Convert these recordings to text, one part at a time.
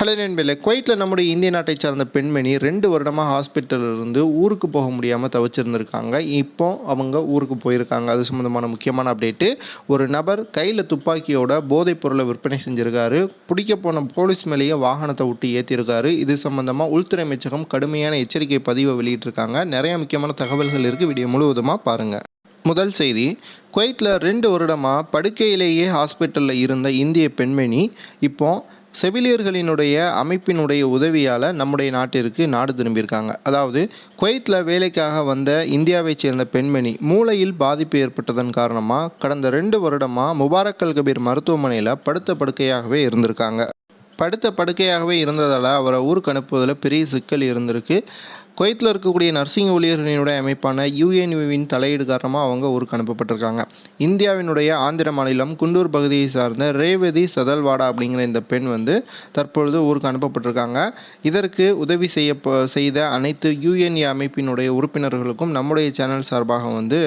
Hello நண்பர்களே குவைட்டில் நம்முடைய இந்திய நாட்டை சார்ந்த பெண்மணி ரெண்டு வருடமாக ஹாஸ்பிட்டலில் இருந்து ஊருக்கு போக முடியாமல் தவிச்சிருந்திருக்காங்க. இப்போ அவங்க ஊருக்கு போயிருக்காங்க. அது சம்மந்தமான முக்கியமான அப்டேட்டு ஒரு நபர் கையில் துப்பாக்கியோட போதைப் பொருளை விற்பனை செஞ்சுருக்காரு. பிடிக்க போன போலீஸ் மேலேயே வாகனத்தை விட்டு ஏற்றிருக்காரு இது சம்மந்தமாக உள்துறை அமைச்சகம் கடுமையான எச்சரிக்கை பதிவை வெளியிட்டிருக்காங்க. நிறைய முக்கியமான தகவல்கள் இருக்குது வீடியோ முழுவதுமாக பாருங்கள் முதல் செய்தி குவைத்தில் ரெண்டு வருடமாக படுக்கையிலேயே ஹாஸ்பிட்டலில் இருந்த இந்திய பெண்மணி இப்போது செவிலியர்களினுடைய அமைப்பினுடைய உதவியால் நம்முடைய நாட்டிற்கு நாடு திரும்பியிருக்காங்க. அதாவது குவைத்தில் வேலைக்காக வந்த இந்தியாவைச் சேர்ந்த பெண்மணி மூளையில் பாதிப்பு ஏற்பட்டதன் காரணமாக கடந்த ரெண்டு வருடமாக முபாரக் அல் கபீர் மருத்துவமனையில் படுத்த படுக்கையாகவே இருந்திருக்காங்க. படுத்த படுக்கையாகவே இருந்ததால் அவரை ஊருக்கு அனுப்புவதில் பெரிய சிக்கல் இருந்திருக்கு. குவைத்தில் இருக்கக்கூடிய நர்சிங் ஊழியர்களினுடைய அமைப்பான யுஎன்வின் தலையீடு காரணமாக அவங்க ஊருக்கு அனுப்பப்பட்டிருக்காங்க. இந்தியாவினுடைய ஆந்திர மாநிலம் குண்டூர் பகுதியை சார்ந்த ரேவதி சதல்வாடா அப்படிங்கிற இந்த பெண் வந்து தற்பொழுது ஊருக்கு அனுப்பப்பட்டிருக்காங்க. இதற்கு உதவி செய்ய செய்த அனைத்து யுஎன்ஏ அமைப்பினுடைய உறுப்பினர்களுக்கும் நம்முடைய சேனல் சார்பாக வந்து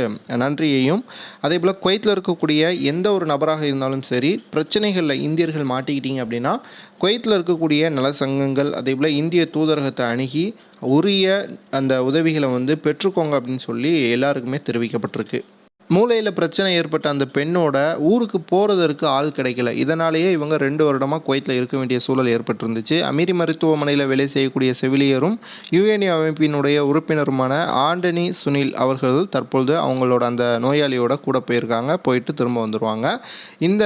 நன்றியையும். அதே போல் குவைத்தில் இருக்கக்கூடிய எந்த ஒரு நபராக இருந்தாலும் சரி பிரச்சனைகளில் இந்தியர்கள் மாட்டிக்கிட்டீங்க அப்படின்னா குவைத்தில் இருக்கக்கூடிய நல சங்கங்கள் அதே போல் இந்திய தூதரகத்தை அணுகி உரிய அந்த உதவிகளை வந்து பெற்றுக்கோங்க அப்படின்னு சொல்லி எல்லாருக்குமே தெரிவிக்கப்பட்டிருக்கு. மூளையில் பிரச்சனை ஏற்பட்ட அந்த பெண்ணோட ஊருக்கு போகிறதற்கு ஆள் கிடைக்கல. இதனாலேயே இவங்க ரெண்டு வருடமாக குவைத்தில் இருக்க வேண்டிய சூழல் ஏற்பட்டிருந்துச்சு. அமீரி மருத்துவமனையில் வேலை செய்யக்கூடிய செவிலியரும் யுஎன்இ அமைப்பினுடைய உறுப்பினருமான ஆண்டனி சுனில் அவர்கள் தற்பொழுது அவங்களோட அந்த நோயாளியோட கூட போயிருக்காங்க. போயிட்டு திரும்ப வந்துடுவாங்க இந்த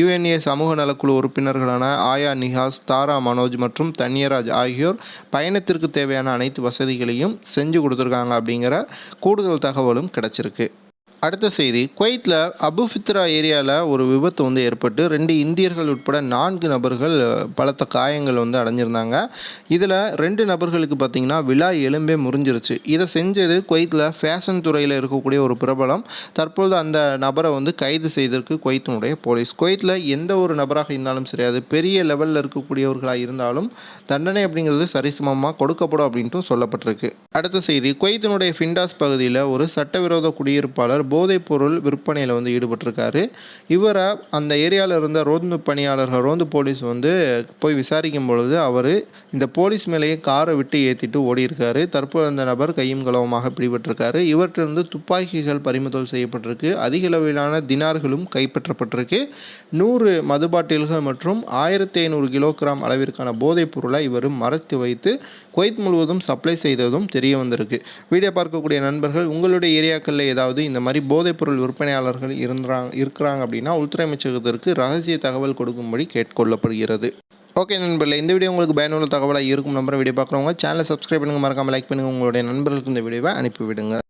யுஎன்ஏ சமூக நலக்குழு உறுப்பினர்களான ஆயா நிஹாஸ் தாரா மனோஜ் மற்றும் தன்யராஜ் ஆகியோர் பயணத்திற்கு தேவையான அனைத்து வசதிகளையும் செஞ்சு கொடுத்துருக்காங்க அப்படிங்கிற கூடுதல் தகவலும் கிடச்சிருக்கு. அடுத்த செய்தி. குவைத்தில் அபு ஃபித்ரா ஏரியாவில் ஒரு விபத்து வந்து ஏற்பட்டு ரெண்டு இந்தியர்கள் உட்பட நான்கு நபர்கள் பலத்த காயங்கள் வந்து அடைஞ்சிருந்தாங்க. இதில் ரெண்டு நபர்களுக்கு பார்த்திங்கன்னா விழா எலும்பே முறிஞ்சிருச்சு. இதை செஞ்சது குவைத்தில் ஃபேஷன் துறையில் இருக்கக்கூடிய ஒரு பிரபலம். தற்பொழுது அந்த நபரை வந்து கைது செய்திருக்கு குவைத்தினுடைய போலீஸ். குவைத்தில் எந்த ஒரு நபராக இருந்தாலும் சரி அது பெரிய லெவலில் இருக்கக்கூடியவர்களாக இருந்தாலும் தண்டனை அப்படிங்கிறது சரிசமமாக கொடுக்கப்படும் அப்படின்ட்டு சொல்லப்பட்டிருக்கு. அடுத்த செய்தி. குவைத்தினுடைய ஃபிண்டாஸ் பகுதியில் ஒரு சட்டவிரோத குடியிருப்பாளர் போதைப் பொருள் விற்பனையில் வந்து ஈடுபட்டிருக்காரு. இவரை அந்த ஏரியாவில் இருந்த ரோந்து பணியாளர்கள் ரோந்து போலீஸ் வந்து போய் விசாரிக்கும் பொழுது அவர் இந்த போலீஸ் மேலேயே காரை விட்டு ஏற்றிட்டு ஓடியிருக்காரு. தற்போது அந்த நபர் கையும் களவுமாக பிடிபட்டிருக்காரு. இவற்றிலிருந்து துப்பாக்கிகள் பறிமுதல் செய்யப்பட்டிருக்கு. அதிக அளவிலான தினார்களும் கைப்பற்றப்பட்டிருக்கு. நூறு மது பாட்டில்கள் மற்றும் ஆயிரத்தி ஐநூறு கிலோகிராம் அளவிற்கான போதைப் பொருளை இவர் மறைத்து வைத்து குவைத் முழுவதும் சப்ளை செய்ததும் தெரிய வந்திருக்கு வீடியோ பார்க்கக்கூடிய நண்பர்கள் உங்களுடைய ஏரியாக்களில் ஏதாவது இந்த மாதிரி மாதிரி போதைப்பொருள் விற்பனையாளர்கள் இருந்தாங்க இருக்கிறாங்க அப்படின்னா உள்துறை அமைச்சகத்திற்கு ரகசிய தகவல் கொடுக்கும்படி கேட்டுக்கொள்ளப்படுகிறது ஓகே நண்பர்களே இந்த வீடியோ உங்களுக்கு பயனுள்ள தகவலாக இருக்கும் நம்பரை வீடியோ பார்க்குறவங்க சேனலை சப்ஸ்கிரைப் பண்ணுங்கள் மறக்காமல் லைக் பண்ணுங்கள் உங்களுடைய நண்பர்களுக்கு இந்த வீடியோவை அனுப்பிவிடுங்க.